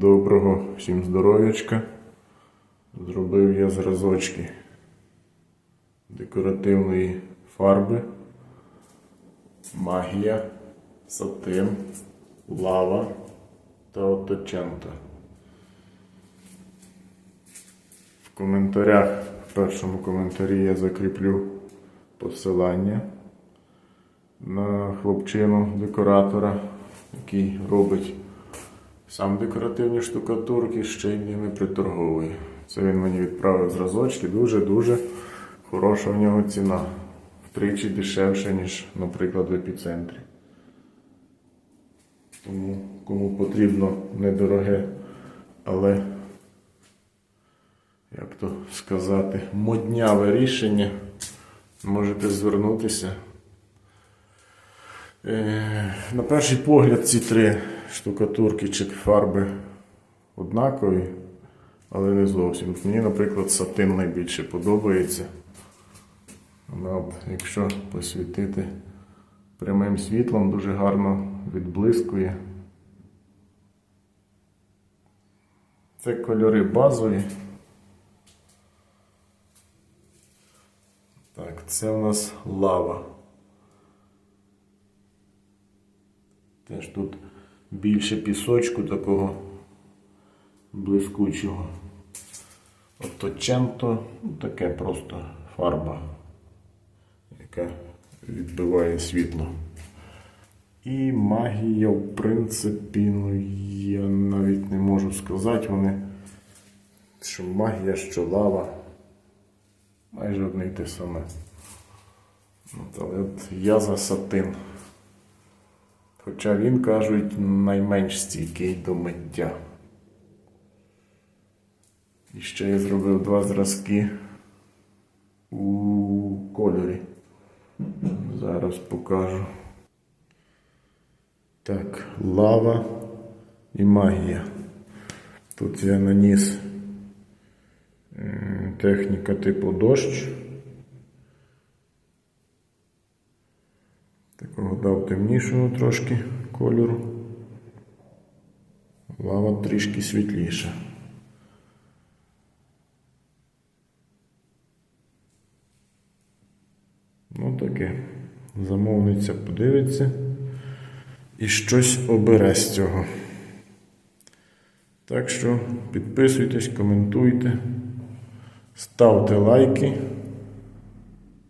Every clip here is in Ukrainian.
Доброго всім здоров'ячка. Зробив я зразочки декоративної фарби, магія, сатин, лава та оточента. В коментарях, в першому коментарі я закріплю посилання на хлопчину декоратора, який робить сам декоративні штукатурки, ще й ними приторговує. Це він мені відправив зразочки, дуже-дуже хороша в нього ціна. Втричі дешевше, ніж, наприклад, в епіцентрі. Тому кому потрібно недороге, але, як то сказати, модняве рішення, можете звернутися. Е, На перший погляд ці три штукатурки чи фарби однакові, але не зовсім. Мені, наприклад, сатин найбільше подобається. Якщо посвітити прямим світлом, дуже гарно відблискує. Це кольори базові. Так, це у нас лава. Теж тут більше пісочку такого блискучого. Оточенто, ну, таке просто фарба, яка відбиває світло. І магія, в принципі, ну я навіть не можу сказати, вони, що магія, що лава. Майже одне й те саме. От, але от я за сатин. Хоча він, кажуть, найменш стійкий до миття. І ще я зробив два зразки у кольорі. Зараз покажу. Так, лава і магія. Тут я наніс техніка типу дощ. Такого дав темнішого трошки кольору. Лава трішки світліша. Ну таке. Замовниця подивиться і щось обере з цього. Так що підписуйтесь, коментуйте, ставте лайки.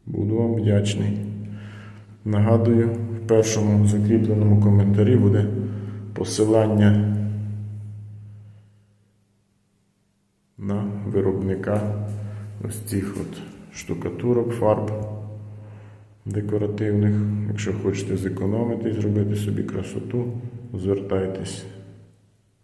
Буду вам вдячний. Нагадую, в першому закріпленому коментарі буде посилання на виробника ось цих от штукатурок, фарб декоративних. Якщо хочете зекономити і зробити собі красоту, звертайтесь.